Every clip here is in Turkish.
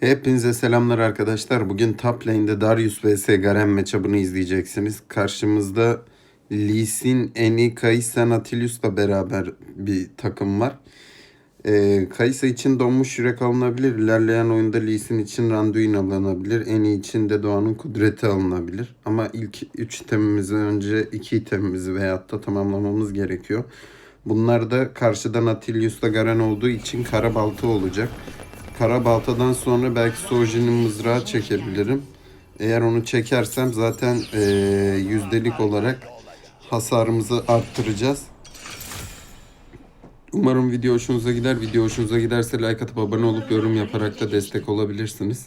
Hepinize selamlar arkadaşlar. Bugün top lane'de Darius vs Garen matchup'ını izleyeceksiniz. Karşımızda Lee Sin, Eni, Kaysa, Nautilus'la beraber bir takım var. Ee, Kaysa için donmuş yürek alınabilir. İlerleyen oyunda Lee Sin için Randuin alınabilir. Eni için de Doğan'ın kudreti alınabilir. Ama ilk 3 itemimizi önce 2 itemimizi veyahut da tamamlamamız gerekiyor. Bunlar da karşıdan Atilius'la Garen olduğu için kara balta olacak. Kara baltadan sonra belki Soji'nin mızrağı çekebilirim. Eğer onu çekersem zaten eee, yüzdelik olarak hasarımızı arttıracağız. Umarım video hoşunuza gider. Video hoşunuza giderse like atıp abone olup yorum yaparak da destek olabilirsiniz.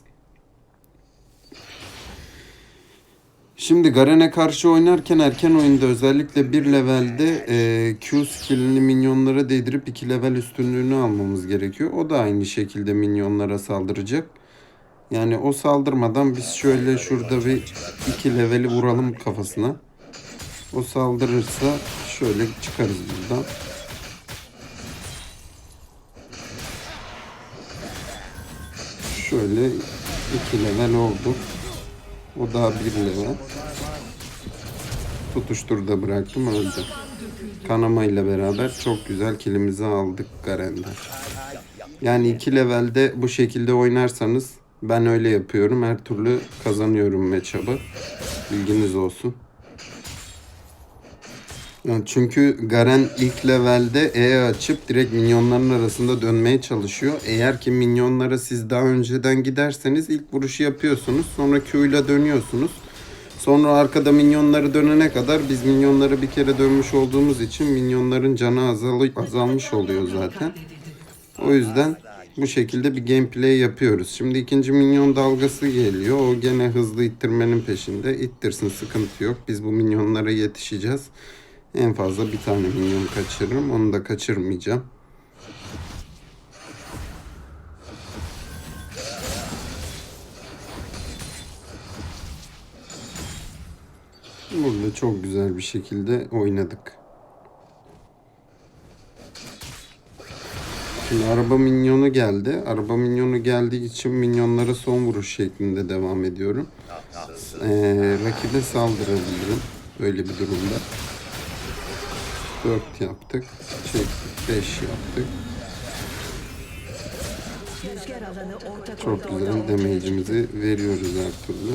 Şimdi Garen'e karşı oynarken erken oyunda özellikle bir levelde e, Q skillini minyonlara değdirip 2 level üstünlüğünü almamız gerekiyor. O da aynı şekilde minyonlara saldıracak. Yani o saldırmadan biz şöyle şurada bir 2 leveli vuralım kafasına. O saldırırsa şöyle çıkarız buradan. Şöyle 2 level oldu. O daha bir level. Tutuşturda bıraktım öldü. Kanama ile beraber çok güzel kilimizi aldık Garen'den. Yani iki levelde bu şekilde oynarsanız ben öyle yapıyorum. Her türlü kazanıyorum matchup'ı. Bilginiz olsun. Yani çünkü Garen ilk levelde E açıp direkt minyonların arasında dönmeye çalışıyor. Eğer ki minyonlara siz daha önceden giderseniz ilk vuruşu yapıyorsunuz. Sonra Q ile dönüyorsunuz. Sonra arkada minyonları dönene kadar biz minyonları bir kere dönmüş olduğumuz için minyonların canı azalı, azalmış oluyor zaten. O yüzden bu şekilde bir gameplay yapıyoruz. Şimdi ikinci minyon dalgası geliyor. O gene hızlı ittirmenin peşinde. İttirsin sıkıntı yok. Biz bu minyonlara yetişeceğiz. En fazla bir tane minyon kaçırırım. Onu da kaçırmayacağım. Burada çok güzel bir şekilde oynadık. Şimdi araba minyonu geldi. Araba minyonu geldiği için minyonlara son vuruş şeklinde devam ediyorum. Ee, rakibe saldırabilirim böyle bir durumda. 4 yaptık. Çektik 5 yaptık. Çok güzel damage'imizi veriyoruz her türlü.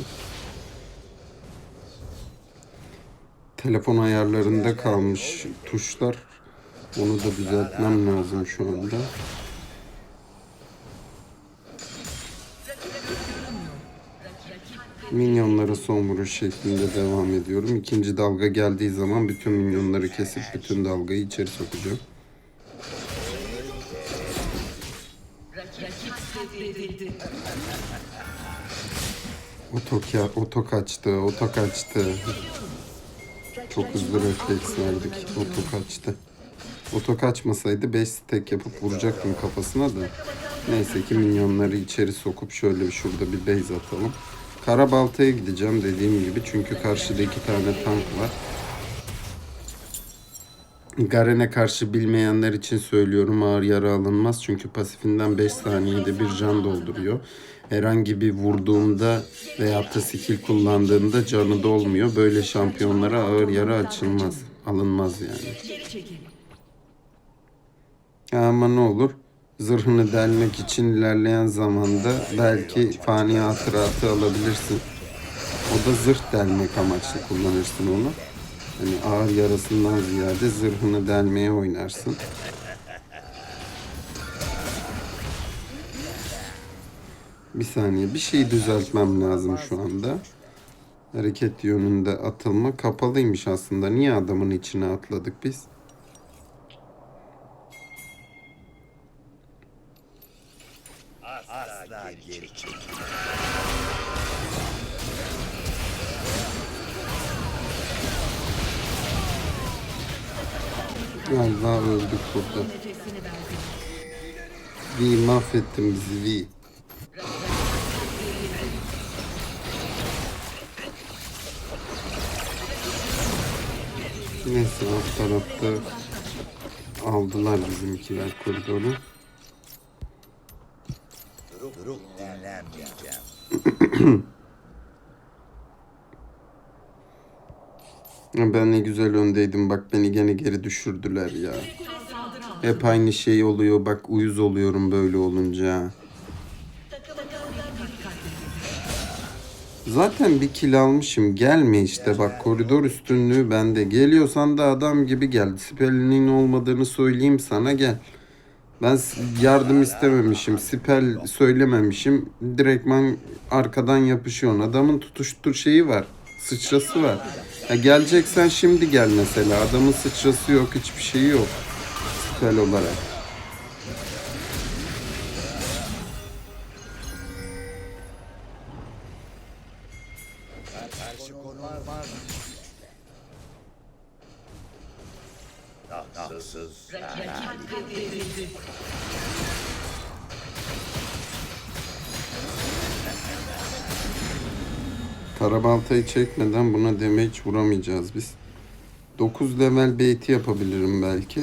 Telefon ayarlarında kalmış tuşlar. Onu da düzeltmem lazım şu anda. Minyonlara son vuruş şeklinde devam ediyorum. İkinci dalga geldiği zaman bütün minyonları kesip bütün dalgayı içeri sokacağım. Oto, oto kaçtı, oto kaçtı. Çok hızlı refleks verdik. Oto kaçtı. Oto kaçmasaydı 5 stack yapıp vuracaktım kafasına da. Neyse ki minyonları içeri sokup şöyle şurada bir base atalım. Karabalta'ya gideceğim dediğim gibi çünkü karşıda iki tane tank var. Garen'e karşı bilmeyenler için söylüyorum ağır yara alınmaz. Çünkü pasifinden 5 saniyede bir can dolduruyor. Herhangi bir vurduğunda veyahut da skill kullandığında canı dolmuyor. Böyle şampiyonlara ağır yara açılmaz. Alınmaz yani. Ama ne olur? Zırhını delmek için ilerleyen zamanda belki fani hatıratı alabilirsin. O da zırh delmek amaçlı kullanırsın onu. Hani ağır yarasından ziyade zırhını delmeye oynarsın. Bir saniye bir şeyi düzeltmem lazım şu anda. Hareket yönünde atılma kapalıymış aslında. Niye adamın içine atladık biz? Çekil. Galiba öldük burada. V mahvettin bizi V. Neyse alt tarafta aldılar bizimkiler koridoru. Durup dinlenmeyeceğim. Ben ne güzel öndeydim. Bak beni gene geri düşürdüler ya. Hep aynı şey oluyor. Bak uyuz oluyorum böyle olunca. Zaten bir kil almışım. Gelme işte bak koridor üstünlüğü bende. Geliyorsan da adam gibi gel. Spell'inin olmadığını söyleyeyim sana gel. Ben yardım istememişim. Spell söylememişim. Direktman arkadan yapışıyorsun. Adamın tutuştur şeyi var. Sıçrası var. Ya geleceksen şimdi gel mesela. Adamın sıçrası yok. Hiçbir şeyi yok. Spell olarak. Karşı konular var. Tahtsız. Karabaltayı çekmeden buna damage vuramayacağız biz. 9 level bait'i yapabilirim belki.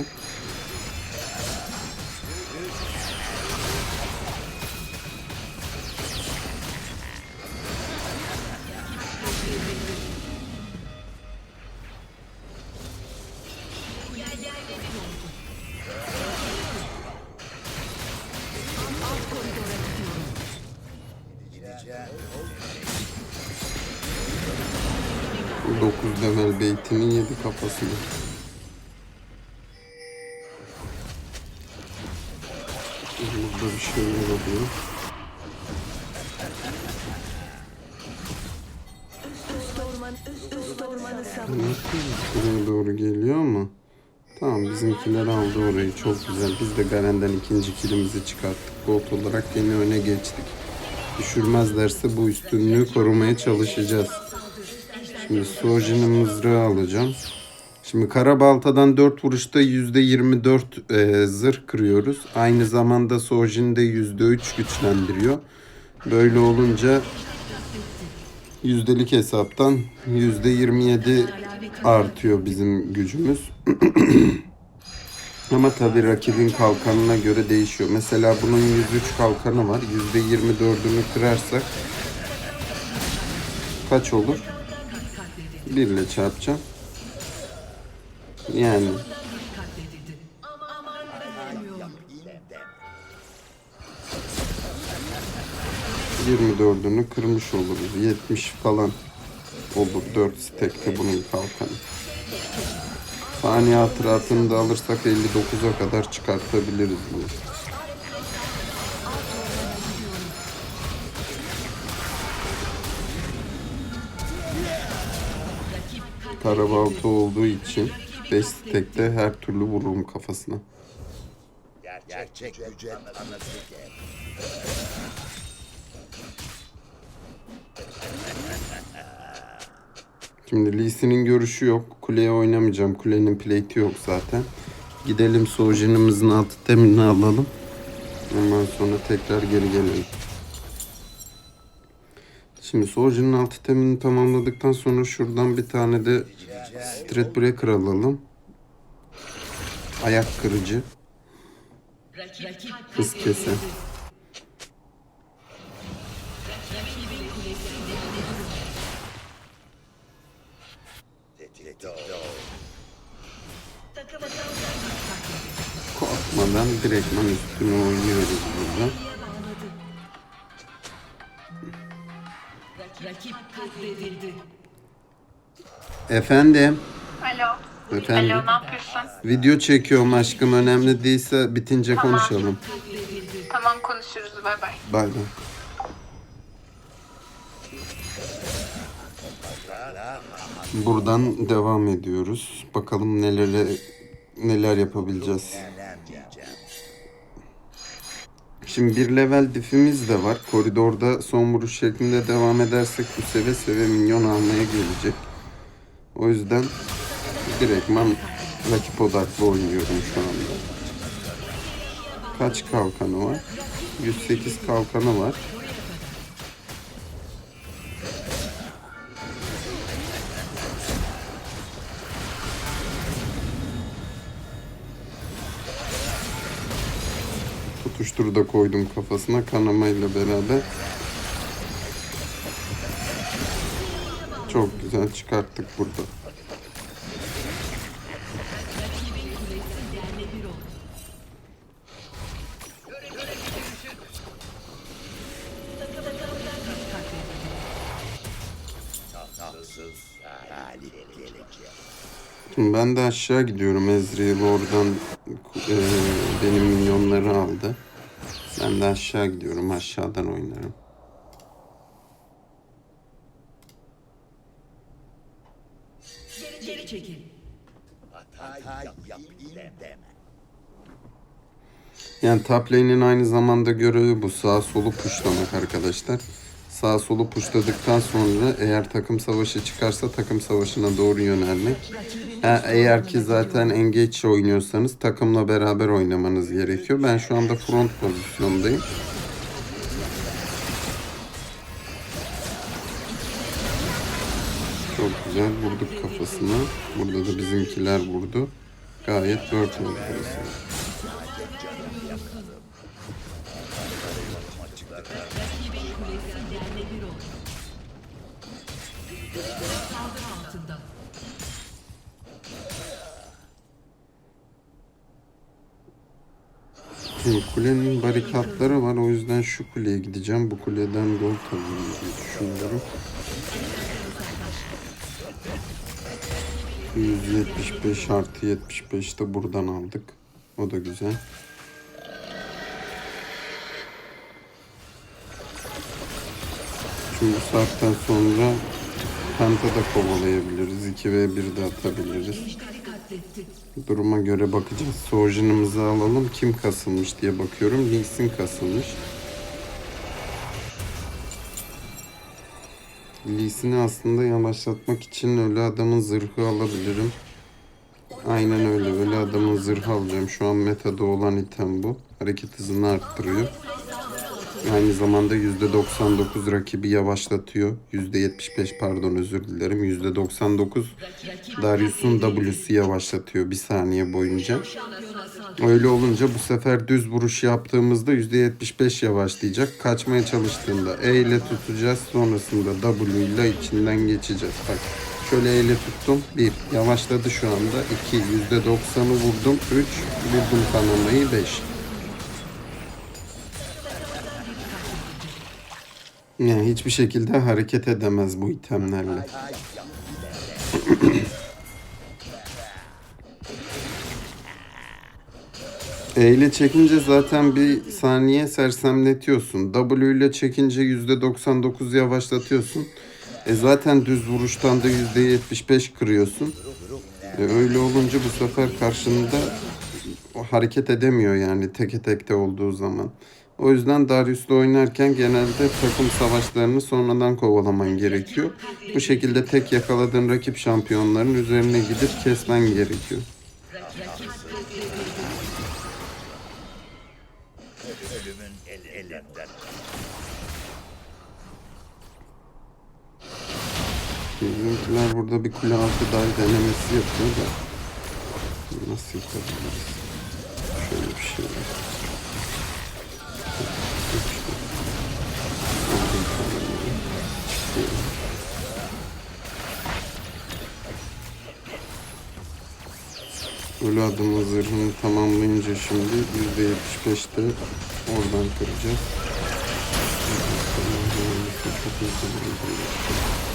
Bait'inin 7 kafasını. Burada bir şeyler oluyor. Buraya doğru geliyor ama. Tamam bizimkiler aldı orayı çok güzel. Biz de Garen'den ikinci kilimizi çıkarttık. Gold olarak yeni öne geçtik. Düşürmezlerse bu üstünlüğü korumaya çalışacağız. Şimdi Sojin'in mızrağı alacağım. Şimdi Karabalta'dan 4 vuruşta %24 e, zırh kırıyoruz. Aynı zamanda Sojin de %3 güçlendiriyor. Böyle olunca yüzdelik hesaptan %27 artıyor bizim gücümüz. Ama tabii rakibin kalkanına göre değişiyor. Mesela bunun 103 kalkanı var. %24'ünü kırarsak kaç olur? 1 ile çarpacağım. Yani ...24'ünü kırmış oluruz. 70 falan olur. 4 stekte bunun kalkanı. Saniye hatıratını da alırsak 59'a kadar çıkartabiliriz bunu. Karabaltı olduğu için 5 stekte her türlü vururum kafasına. Gerçek gücü anlatır gel. Şimdi Lee Sin'in görüşü yok. Kuleye oynamayacağım. Kulenin plate'i yok zaten. Gidelim Sojin'imizin altı teminini alalım. Ondan sonra tekrar geri gelelim. Şimdi Sojin'in altı temini tamamladıktan sonra şuradan bir tane de Street Breaker alalım. Ayak kırıcı. Hız kesen. Korkmadan direktman üstüne oynuyoruz burada. Rakip katledildi. Efendim. Alo. Efendim. Alo ne yapıyorsun? Video çekiyorum aşkım. Önemli değilse bitince Tamam. konuşalım. Tamam konuşuruz bay bay. Bay bay. Buradan devam ediyoruz. Bakalım neler neler yapabileceğiz. Şimdi bir level diff'imiz de var. Koridorda son vuruş şeklinde devam edersek bu seve seve minyon almaya gelecek. O yüzden direktman rakip odaklı oynuyorum şu anda. Kaç kalkanı var? 108 kalkanı var. Tutuştur da koydum kafasına kanamayla beraber. Çok güzel çıkarttık burada. Ben de aşağı gidiyorum. Ezreal oradan e, minyonları aldı. Ben de aşağı gidiyorum. Aşağıdan oynarım. Geri çekil. Yani top lane'in aynı zamanda görevi bu. Sağ solu puşlamak arkadaşlar. Sağ solu puşladıktan sonra eğer takım savaşı çıkarsa takım savaşına doğru yönelmek. Eğer ki zaten engage oynuyorsanız takımla beraber oynamanız gerekiyor. Ben şu anda front pozisyondayım. Çok güzel vurduk kafasına. Burada da bizimkiler vurdu. Gayet dört oldu burası. Şimdi kulenin barikatları var. O yüzden şu kuleye gideceğim. Bu kuleden gol alayım diye düşünüyorum. 175 artı 75 de buradan aldık. O da güzel. Şimdi bu saatten sonra Penta da kovalayabiliriz. 2 v 1 de atabiliriz. Duruma göre bakacağız. Sojin'imizi alalım. Kim kasılmış diye bakıyorum. Lee Sin kasılmış. Lee Sin'i aslında yavaşlatmak için ölü adamın zırhı alabilirim. Aynen öyle. Ölü adamın zırhı alacağım. Şu an metada olan item bu. Hareket hızını arttırıyor. Aynı zamanda %99 rakibi yavaşlatıyor. %75 pardon özür dilerim. %99 Darius'un W'su yavaşlatıyor bir saniye boyunca. Öyle olunca bu sefer düz vuruş yaptığımızda %75 yavaşlayacak. Kaçmaya çalıştığında E ile tutacağız. Sonrasında W ile içinden geçeceğiz. Bak şöyle E ile tuttum. 1. Yavaşladı şu anda. 2. %90'ı vurdum. 3. Vurdum kanamayı. 5. Yani hiçbir şekilde hareket edemez bu itemlerle. E ile çekince zaten bir saniye sersemletiyorsun. W ile çekince %99 yavaşlatıyorsun. E zaten düz vuruştan da %75 kırıyorsun. E öyle olunca bu sefer karşında hareket edemiyor yani teke tekte olduğu zaman. O yüzden Darius'la oynarken genelde takım savaşlarını sonradan kovalaman gerekiyor. Bu şekilde tek yakaladığın rakip şampiyonların üzerine gidip kesmen gerekiyor. Bizimkiler burada bir kule altı dahi denemesi yapıyor da nasıl yapabiliriz? Şöyle bir şey var. Ölü adamın zırhını tamamlayınca şimdi %75'te oradan kıracağız. Çok hızlı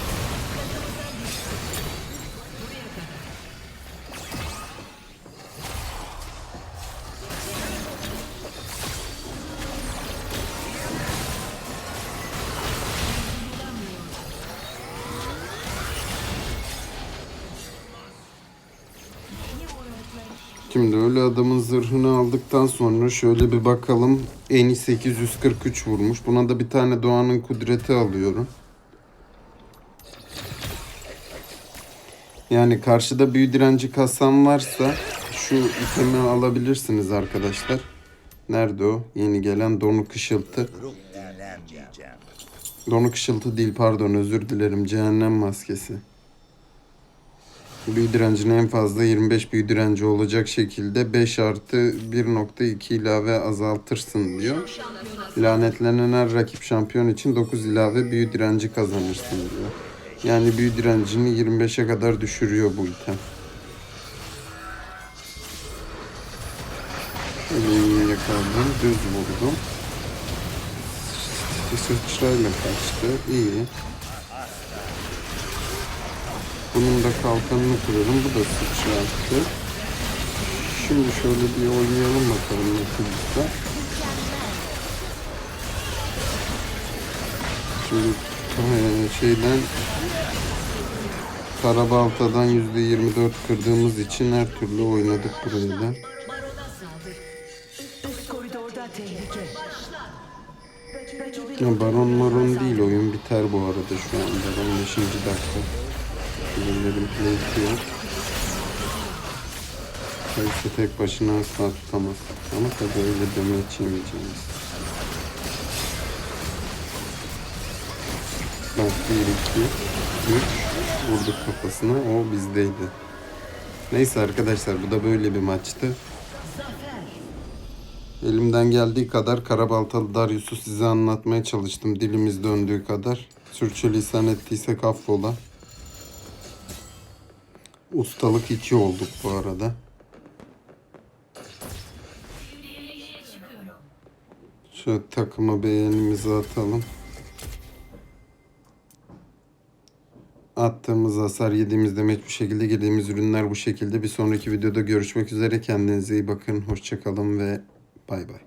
Şimdi öyle adamın zırhını aldıktan sonra şöyle bir bakalım. Eni 843 vurmuş. Buna da bir tane Doğan'ın kudreti alıyorum. Yani karşıda büyü direnci kasan varsa şu itemi alabilirsiniz arkadaşlar. Nerede o? Yeni gelen donu kışıltı. Ruh dinlenmeyeceğim. Donu kışıltı değil pardon özür dilerim. Cehennem maskesi. Büyü direncine en fazla 25 büyü direnci olacak şekilde 5 artı 1.2 ilave azaltırsın diyor. Lanetlenen her rakip şampiyon için 9 ilave büyü direnci kazanırsın diyor. Yani büyü direncini 25'e kadar düşürüyor bu item. Elini yakaladım, düz vurdum. Bir sıçrayla kaçtı, iyi. Bunun da kalkanını kırıyorum, bu da sıçrattı. Şimdi şöyle bir oynayalım bakalım Nautilus'ta. Şimdi şeyden Karabalta'dan %24 kırdığımız için her türlü oynadık burayı da. Ya Baron Maron değil oyun biter bu arada şu anda. 15. dakika. Ürünlerin plate'i yok. Kayısı tek başına asla tutamaz. Ama tabii öyle deme içemeyeceğiz. Bak 1, 2, 3 vurduk kafasına. O bizdeydi. Neyse arkadaşlar bu da böyle bir maçtı. Elimden geldiği kadar Karabaltalı Darius'u size anlatmaya çalıştım. Dilimiz döndüğü kadar. Sürçülisan ettiysek affola. Ustalık 2 olduk bu arada. Şu takıma beğenimizi atalım. Attığımız hasar, yediğimiz demeç bu şekilde, girdiğimiz ürünler bu şekilde. Bir sonraki videoda görüşmek üzere. Kendinize iyi bakın. Hoşçakalın ve bay bay.